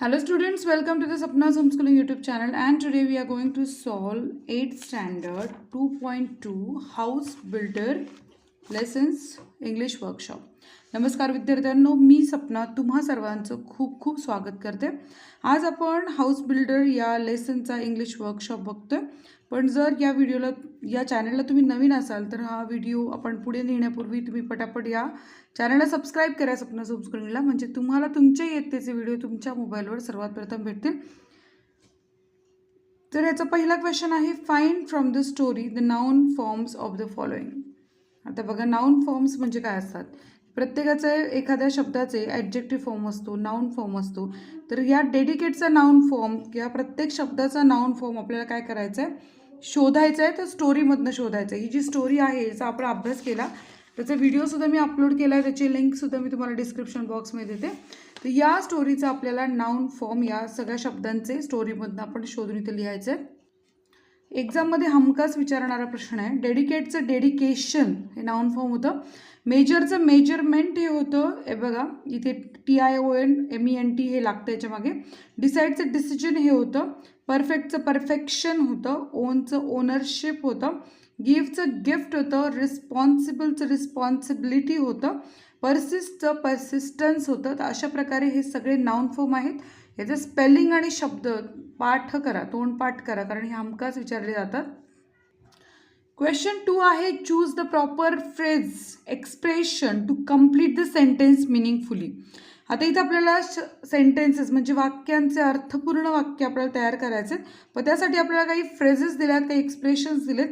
Hello students, welcome to the Sapna's Homeschooling YouTube channel and today we are going to solve 8th standard 2.2 House Builder Lessons English Workshop. नमस्कार विद्यार्थ्यांनो मी सपना तुम्हा सर्वांचं खूप खूप स्वागत करते. आज आपण हाऊस बिल्डर या लेसनचा इंग्लिश वर्कशॉप बघतोय. पण जर या व्हिडिओला या चॅनलला तुम्ही नवीन असाल तर हा व्हिडिओ आपण पुढे नेण्यापूर्वी तुम्ही पटापट या चॅनलला सबस्क्राईब करा सपना सबस्क्रीनला म्हणजे तुम्हाला तुमच्या येतेचे व्हिडिओ तुमच्या मोबाईलवर सर्वात प्रथम भेटतील. तर याचा पहिला क्वेश्चन आहे find from the story the noun forms of the following आता बघा नाऊन फॉर्म्स म्हणजे काय असतात? प्रत्येकाचे एखाद्या शब्दाचे ॲडजेक्टिव्ह फॉर्म असतो नाऊन फॉर्म असतो. तर या डेडिकेटचा नाऊन फॉर्म किंवा प्रत्येक शब्दाचा नाऊन फॉर्म आपल्याला काय करायचं आहे शोधायचं आहे तर स्टोरीमधनं शोधायचं आहे ही जी स्टोरी आहे याचा आपण अभ्यास केला. त्याचा व्हिडिओसुद्धा मी अपलोड केला आहे. त्याची लिंकसुद्धा मी तुम्हाला डिस्क्रिप्शन बॉक्समध्ये देते. तर या स्टोरीचा आपल्याला नाऊन फॉर्म या सगळ्या शब्दांचे स्टोरीमधनं आपण शोधून इथे लिहायचं आहे एक्झाममध्ये हमखास विचारणारा प्रश्न आहे. डेडिकेटचं डेडिकेशन हे नाऊन फॉर्म होतं. मेजरचं मेजरमेंट हे होतं हे बघा इथे T I O N M E N T हे लागतं याच्यामागे डिसाईडचं डिसिजन हे होतं परफेक्टचं परफेक्शन होतं ओनचं ओनरशिप होतं गिफ्टचं गिफ्ट होतं रिस्पॉन्सिबलचं रिस्पॉन्सिबिलिटी होतं परसिस्टचं परसिस्टन्स होतं. तर अशा प्रकारे हे सगळे नाऊन फॉर्म आहेत. याचं स्पेलिंग आणि शब्द पाठ करा तोंड पाठ करा कारण हे हमखास विचारले जातात. क्वेश्चन टू आहे choose the proper phrase expression to complete the sentence meaningfully आता इथं आपल्याला सेंटेन्सेस म्हणजे वाक्यांचे अर्थपूर्ण वाक्य आपल्याला तयार करायचे पण त्यासाठी आपल्याला काही फ्रेजेस दिल्यात काही एक्सप्रेशन्स दिलेत.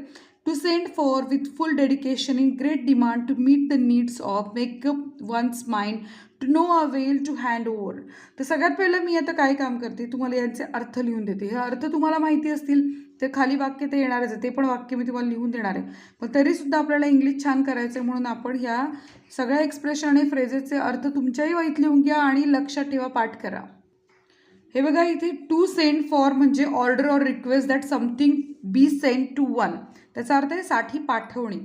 To send for with full dedication in great demand to meet the needs of make up one's mind to no avail to hand over तर सगळ्यात पहिलं मी आता काय काम करते? तुम्हाला यांचे अर्थ लिहून देते. हे अर्थ तुम्हाला माहिती असतील. ते खाली वाक्य ते येणारच आहे ते पण वाक्य मी तुम्हाला लिहून देणार आहे. पण तरीसुद्धा आपल्याला इंग्लिश छान करायचं आहे म्हणून आपण ह्या सगळ्या एक्सप्रेशन आणि फ्रेजेसचे अर्थ तुमच्याही वाईत लिहून घ्या आणि लक्षात ठेवा पाठ करा. हे बघा इथे टू सेंड फॉर म्हणजे order or request that something be send to one त्याचा अर्थ आहे साठी पाठवणे.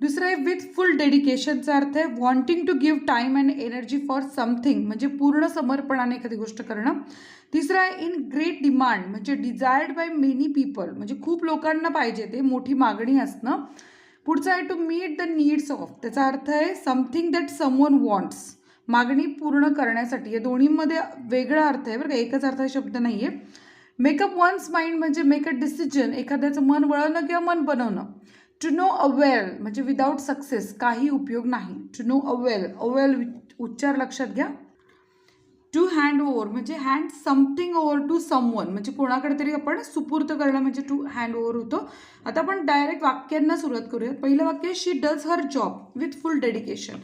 दुसरं आहे विथ फुल डेडिकेशनचा अर्थ आहे wanting to give time and energy for something म्हणजे पूर्ण समर्पणाने एखादी गोष्ट करणं. तिसरं आहे इन ग्रेट डिमांड म्हणजे डिझायर्ड बाय मेनी पीपल म्हणजे खूप लोकांना पाहिजे ते मोठी मागणी असणं. पुढचं आहे to meet the needs of त्याचा अर्थ आहे समथिंग दॅट समवन वॉन्ट्स मागणी पूर्ण करण्यासाठी. या दोन्हीमध्ये वेगळा अर्थ आहे बरं का एकच अर्थ शब्द नाही आहे मेकअप वन्स माइंड म्हणजे मेक अ डिसिजन एखाद्याचं मन वळवणं किंवा मन बनवणं. टू नो अवेल म्हणजे विदाऊट सक्सेस काही उपयोग नाही. टू नो अवेल अवेल उच्चार लक्षात घ्या. टू हँड ओव्हर म्हणजे hand something over to someone म्हणजे कोणाकडे तरी आपण सुपूर्त करणं म्हणजे टू हँड ओव्हर होतो. आता आपण डायरेक्ट वाक्यांना सुरुवात करूयात. पहिलं वाक्य she does her job with full dedication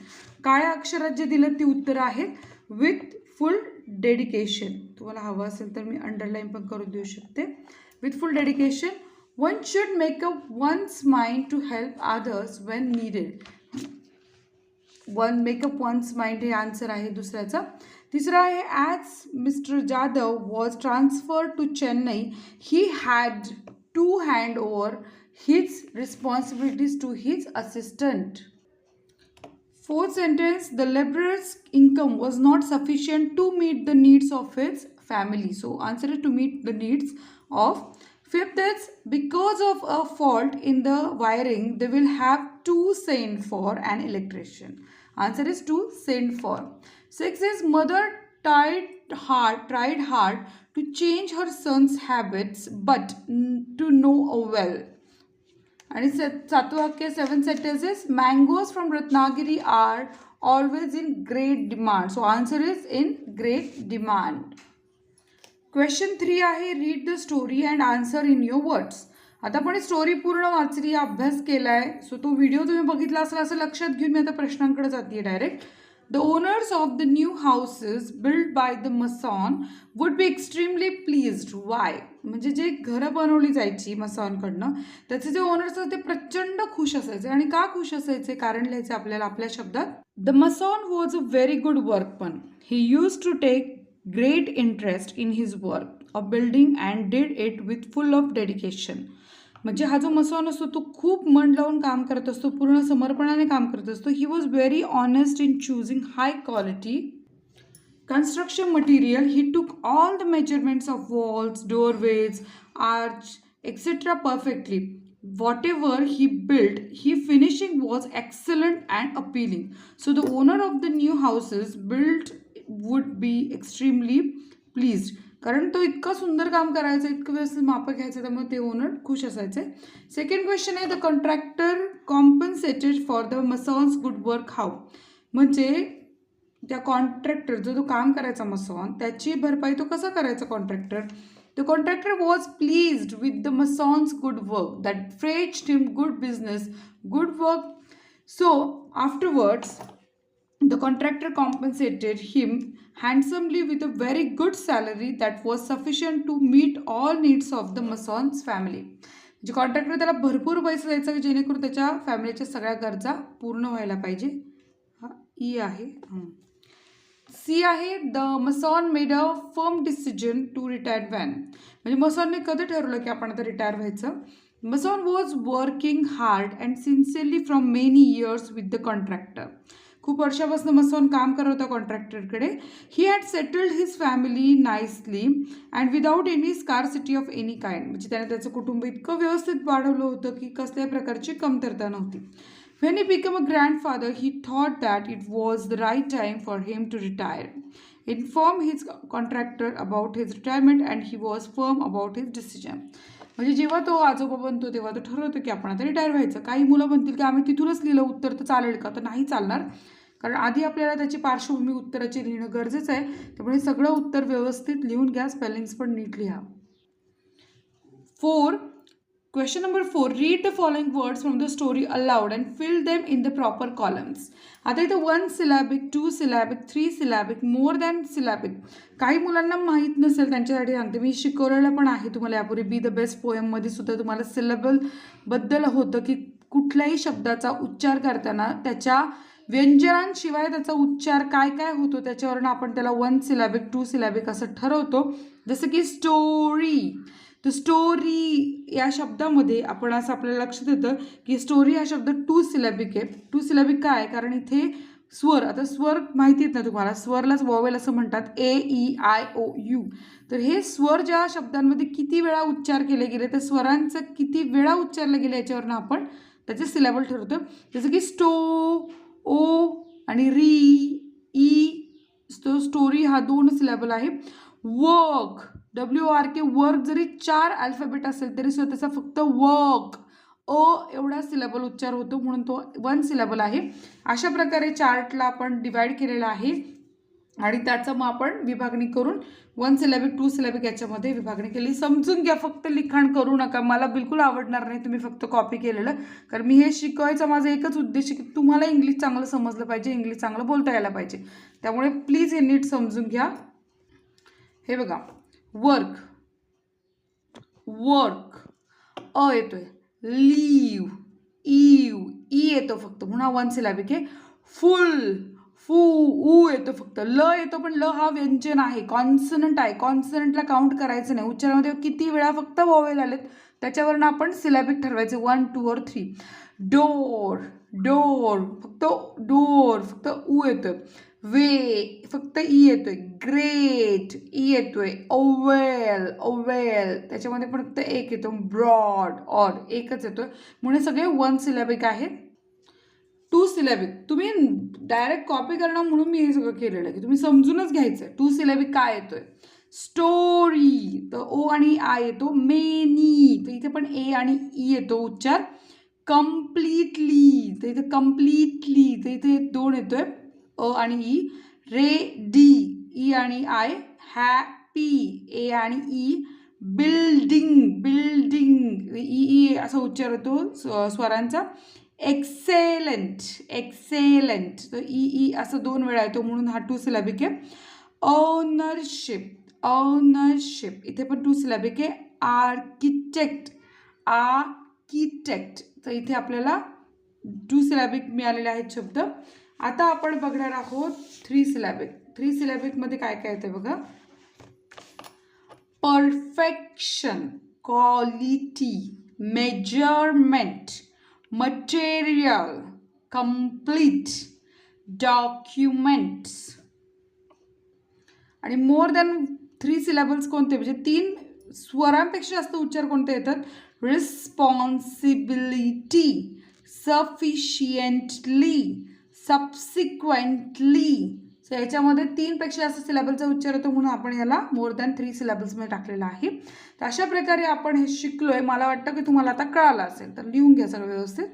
काळ्या अक्षरात जे दिलं ती उत्तरं आहेत विथ फुल डेडिकेशन तुम्हाला हवं असेल तर मी अंडरलाईन पण करून देऊ शकते. With full dedication one should make up one's mind to help others when needed one make up one's mind हे आन्सर आहे दुसऱ्याचा तिसरा आहे as mister Jadhav was transfer to Chennai he had to hand over his responsibilities to his assistant Fourth sentence The laborer's income was not sufficient to meet the needs of his family. So, answer is to meet the needs of. Fifth is because of a fault in the wiring, they will have two sent for an electrician. Answer is two sent for. Six is mother tried hard, tried hard to change her son's habits, but to no avail. And it's Satwa ke seven sentences. Mangoes from Ratnagiri are always in great demand. So answer is in great demand. Question three आहे read the story and answer in your words आता आपण story पूर्ण वाचली अभ्यास केला आहे so तो video तुम्ही बघितला असेल असं लक्षात घेऊन मी आता प्रश्नांकडे जाते direct The owners of the new houses built by the Mason would be extremely pleased. Why? म्हणजे जे घरं बनवली जायची मसॉनकडनं त्याचे जे ओनर्स ते प्रचंड खुश असायचे. आणि का खुश असायचे? कारण लिहायचे आपल्याला आपल्या शब्दात the mason was a very good work पण he use to take great interest in his work of building and did it with full of dedication म्हणजे हा जो मसॉन असतो तो खूप मन लावून काम करत असतो पूर्ण समर्पणाने काम करत असतो he was very honest in choosing high quality construction material he took all the measurements of walls doorways arch etc perfectly whatever he built he finishing was excellent and appealing so the owner of the new houses built would be extremely pleased कारण तो इतका सुंदर काम करायचं इतकं व्यवस्थित मापं घ्यायचं त्यामुळे ते ओनर खुश असायचे. सेकंड क्वेश्चन आहे the contractor compensated for the mason's good work how म्हणजे त्या कॉन्ट्रॅक्टर जो तो काम करायचा मसॉन त्याची भरपाई तो कसा करायचा contractor the contractor was pleased with the mason's good work that fetch him good business good work so afterwards The contractor compensated him handsomely with a very good salary that was sufficient to meet all needs of the Mason's family. म्हणजे contractor त्याला भरपूर पैसे द्यायचा की जेणेकरून त्याच्या फॅमिलीच्या सगळ्या गरजा पूर्ण व्हायला पाहिजे. हा ई आहे. सी आहे the mason made a firm decision to retire when म्हणजे मसॉनने कधी ठरवलं की आपण आता रिटायर व्हायचं? Mason was working hard and sincerely from many years with the contractor खूप वर्षापासून मस्त होऊन काम करत होता कॉन्ट्रॅक्टरकडे. He had settled his family nicely and without any scarcity of any kind म्हणजे त्याने त्याचं कुटुंब इतकं व्यवस्थित वाढवलं होतं की कसल्या प्रकारची कमतरता नव्हती. When he become a grandfather he thought that it was the right time for him to retire inform his contractor about his retirement and he was firm about his decision म्हणजे जेव्हा तो आजोबा बनतो तेव्हा तो ठरवतो की आपण आता रिटायर व्हायचं. काही मुलं म्हणतील की आम्ही तिथूनच लिहिलं उत्तर तर चालेल का? तर नाही चालणार. कारण आधी आपल्याला त्याची पार्श्वभूमी उत्तराची लिहिणं गरजेचं आहे. त्यामुळे सगळं उत्तर व्यवस्थित लिहून घ्या स्पेलिंग्स पण नीट लिहा. Four Question number four read the following words from the story aloud and fill them in the proper columns. आता इथं one syllabic two syllabic three syllabic more than syllabic काही मुलांना माहीत नसेल त्यांच्यासाठी सांगते मी शिकवलेलं पण आहे. तुम्हाला यापूर्वी बी द बेस्ट पोएममध्ये सुद्धा तुम्हाला सिलेबलबद्दल होतं की कुठल्याही शब्दाचा उच्चार करताना त्याच्या व्यंजनांशिवाय त्याचा उच्चार काय काय होतो त्याच्यावरनं आपण त्याला वन सिलॅबिक टू सिलॅबिक असं ठरवतो. जसं की स्टोरी तर स्टोरी या शब्दामध्ये आपण असं आपल्याला लक्षात येतं की स्टोरी हा शब्द टू सिलॅबिक आहे. टू सिलॅबिक काय आहे? कारण इथे स्वर आता स्वर माहिती आहेत ना तुम्हाला. स्वरलाच वॉवेल असं म्हणतात. A E I O U तर हे स्वर ज्या शब्दांमध्ये किती वेळा उच्चार केले गेले त्या स्वरांचं किती वेळा उच्चारलं गेलं याच्यावरनं आपण त्याचे सिलेबल ठरवतो. जसं की स्टो ओ आणि री ई स्टो स्टोरी हा दोन सिलेबल आहे. Work W R K work जरी चार अल्फाबेट असेल तरी सुद्धा त्याचा फक्त वर्क अ एवढा सिलेबल उच्चार होतो म्हणून तो वन सिलेबल आहे. अशा प्रकारे चार्टला आपण डिवाईड केलेला आहे. आणि त्याचं मग आपण विभागणी करून वन सिलेबिक टू सिलेबिक याच्यामध्ये विभागणी केली. समजून घ्या फक्त लिखाण करू नका. मला बिलकुल आवडणार नाही तुम्ही फक्त कॉपी केलेलं. कारण मी हे शिकवायचा माझा एकच उद्देश की तुम्हाला इंग्लिश चांगलं समजलं पाहिजे इंग्लिश चांगलं बोलता यायला पाहिजे. त्यामुळे प्लीज हे नीट समजून घ्या. हे बघा. वर्क वर्क अ येतोय. लीव ईव ई येतो फक्त. म्हणून हा वन सिलॅबिक आहे. फुल फू ऊ येतो फक्त. ल येतो पण ल हा व्यंजन आहे. कॉन्सनंट आहे. कॉन्सनंटला काउंट करायचं नाही. उच्चारामध्ये किती वेळा फक्त वॉवेल आलेत त्याच्यावरनं आपण सिलॅबिक ठरवायचे. One two or three door door फक्त डोर फक्त ऊ येतं वे फक्त ई येतोय. ग्रेट ई e येतोय. ओवेल ओवेल त्याच्यामध्ये पण फक्त एक येतो. ब्रॉड ऑड एकच येतोय. म्हणून सगळे वन सिलॅबिक आहेत. टू सिलॅबिक तुम्ही डायरेक्ट कॉपी करणं म्हणून मी हे सगळं केलेलं आहे. की तुम्ही समजूनच घ्यायचं टू सिलॅबिक काय येतोय? स्टोरी तर ओ आणि आय येतो. मेनी तर इथे पण ए आणि ई येतो. उच्चार. कम्प्लिटली तर इथे कम्प्लिटली तर इथे दोन येतोय. अ आणि ई रे डी ई आणि आय हॅपी ए आणि E building building E E असा उच्चार होतो स्व- स्वरांचा. एक्सेलंट एक्सेलंट. तर ई ई असं दोन वेळा येतो म्हणून हा टू सिलॅबिक आहे. ओनरशिप ओनरशिप इथे पण टू सिलॅबिक आहे. आर्किटेक्ट आर्किटेक्ट तर इथे आपल्याला टू सिलॅबिक मिळालेले आहेत शब्द. आता आपण बघणार आहोत थ्री सिलॅबिक थ्री सिलॅबिकमध्ये काय काय येतं बघा? Perfection quality measurement material complete documents आणि मोर दॅन थ्री सिलेबल्स कोणते? म्हणजे तीन स्वरांपेक्षा जास्त उच्चार कोणते येतात? रिस्पॉन्सिबिलिटी सफिशियंटली सबसिक्वेंटली सो याच्यामध्ये तीनपेक्षा जास्त सिलेबलचा उच्चार होतो म्हणून आपण याला मोर दॅन थ्री सिलेबल्समध्ये टाकलेला आहे. तर अशा प्रकारे आपण हे शिकलो आहे मला वाटतं की तुम्हाला आता कळालं असेल. तर लिहून घ्या सर्व व्यवस्थित.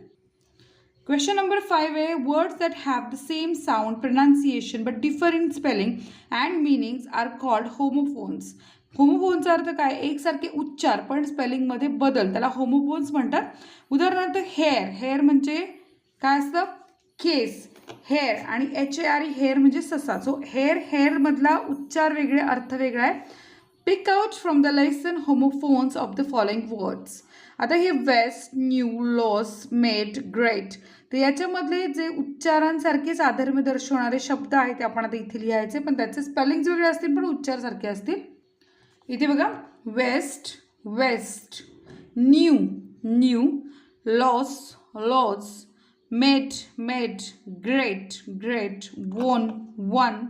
क्वेश्चन नंबर फाईव्ह आहे words that have the same sound pronunciation but differ in spelling and meanings are called होमोफोनचा अर्थ काय? एकसारखे उच्चार पण स्पेलिंगमध्ये बदल. त्याला होमोफोन्स म्हणतात. उदाहरणार्थ हेअर हेअर म्हणजे काय असतं? केस हेअर आणि एच ए आर हेअर म्हणजे ससा. सो हेअर हेअरमधला उच्चार वेगळे अर्थ वेगळा आहे. Pick out from the lesson homophones of the following words आता हे waste new loss met great तर याच्यामधले जे उच्चारांसारखेच साधर्म्य दर्शवणारे शब्द आहेत ते आपण आता इथे लिहायचे पण त्याचे स्पेलिंग्स वेगळे असतील पण उच्चारसारखे असतील. इथे बघा. Waste waist new knew loss loss made maid great grate won one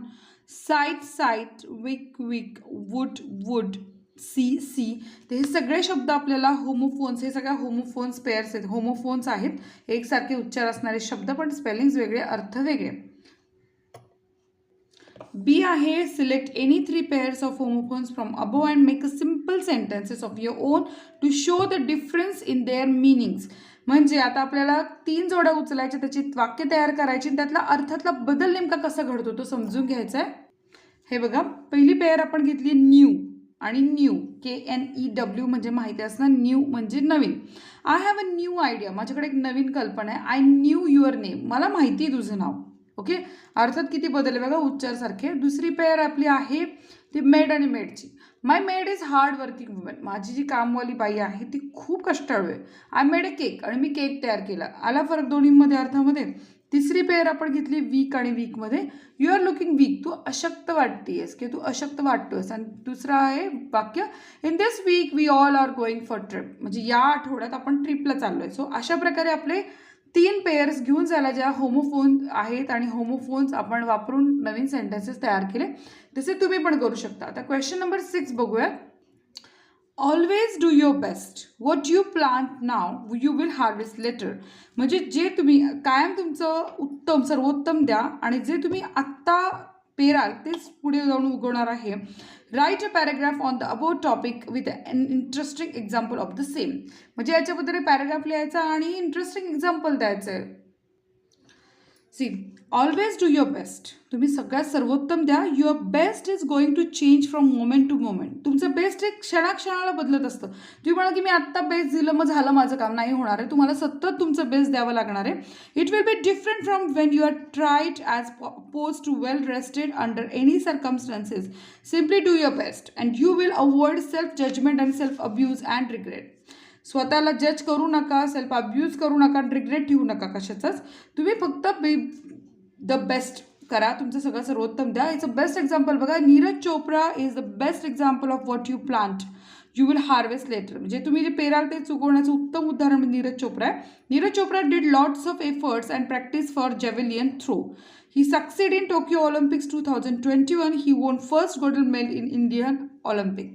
sight site weak week wood would sea see तर हे सगळे शब्द आपल्याला होमोफोन्स हे सगळ्या होमोफोन्स पेअर्स आहेत. होमोफोन्स आहेत. एकसारखे उच्चार असणारे शब्द पण स्पेलिंग्स वेगळे अर्थ वेगळे. बी आहे select any three pairs of homophones from above and make a simple sentences of your own to show the difference in their meanings म्हणजे आता आपल्याला तीन जोड्या उचलायच्या त्याची वाक्य तयार करायची आणि त्यातला अर्थातला बदल नेमका कसा घडतो तो समजून घ्यायचा आहे हे बघा पहिली पेअर आपण घेतली न्यू आणि new K N E W म्हणजे माहिती असणं न्यू म्हणजे नवीन. I have a new idea माझ्याकडे एक नवीन कल्पना आहे. आय न्यू युअर नेम मला माहिती आहे तुझं नाव. ओके अर्थात किती बदल आहे बघा उच्चारसारखे दुसरी पेअर आपली आहे ती मेड आणि मेडची. My maid is hard working woman. माझी जी कामवाली बाई आहे ती खूप कष्टाळू आहे. आय मेड अ केक आणि मी केक तयार केला. आला फरक दोन्हीमध्ये अर्थामध्ये. तिसरी पेअर आपण घेतली वीक आणि वीकमध्ये. You are looking weak. तू अशक्त वाटतेस की तू अशक्त वाटतोस आणि दुसरं आहे वाक्य in this week we all are going for trip. म्हणजे या आठवड्यात आपण ट्रिपला चाललो आहे सो अशा प्रकारे आपले तीन पेयर्स घेऊन जायला ज्या होमोफोन आहेत आणि होमोफोन्स आपण वापरून नवीन सेंटेन्सेस तयार केले. तसे तुम्ही पण करू शकता. आता क्वेश्चन नंबर सिक्स बघूया always do your best what you plant now you will harvest later म्हणजे जे तुम्ही कायम तुमचं उत्तम सर्वोत्तम द्या आणि जे तुम्ही आत्ता पेराल तेच पुढे जाऊन उगवणार आहे. Write a paragraph on the about topic with an interesting example of the same म्हणजे याच्याबद्दल पॅराग्राफ लिहायचा आणि इंटरेस्टिंग एक्झाम्पल द्यायचं. आहे C always do your best तुम्ही सगळ्यात सर्वोत्तम द्या. Your best is going to change from moment to moment तुमचं बेस्ट एक क्षणाक्षणाला बदलत असतं. तुम्ही म्हणा की मी आत्ता बेस्ट दिलं मग झालं माझं काम. नाही होणार आहे. तुम्हाला सतत तुमचं बेस्ट द्यावं लागणार आहे. It will be different from when you are tired as opposed to well rested under any circumstances simply do your best and you will avoid self judgment and self abuse and regret स्वतःला जज करू नका self abuse करू नका regret ठेवू नका कशाचाच. तुम्ही फक्त बे द बेस्ट करा. तुमचं सगळं सर्वोत्तम द्या. इट्स अ बेस्ट एक्झाम्पल बघा Neeraj Chopra is the best example of what you plant you will harvest later म्हणजे तुम्ही जे पेराल ते चुकवण्याचं उत्तम उदाहरण म्हणजे नीरज चोप्रा आहे. Neeraj Chopra did lots of efforts and practice for javelin throw he succeed in Tokyo Olympics two thousand twenty one he won first golden medal in Indian Olympic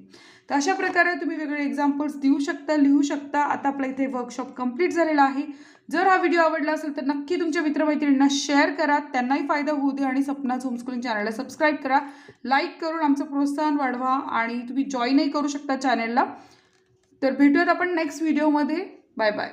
तर अशा प्रकारे तुम्ही वेगळे एक्झाम्पल्स देऊ शकता लिहू शकता. आता आपल्या इथे वर्कशॉप कंप्लीट झालेला आहे. जर हा व्हिडिओ आवडला असेल तर नक्की तुमच्या मित्रमैत्रिणींना शेअर करा. त्यांनाही फायदा होऊ दे आणि सपनाच होमस्कूलिंग चॅनलला सबस्क्राईब करा. लाईक करून आमचं प्रोत्साहन वाढवा आणि तुम्ही जॉईनही करू शकता चॅनलला तर भेटूयात आपण नेक्स्ट व्हिडिओमध्ये बाय बाय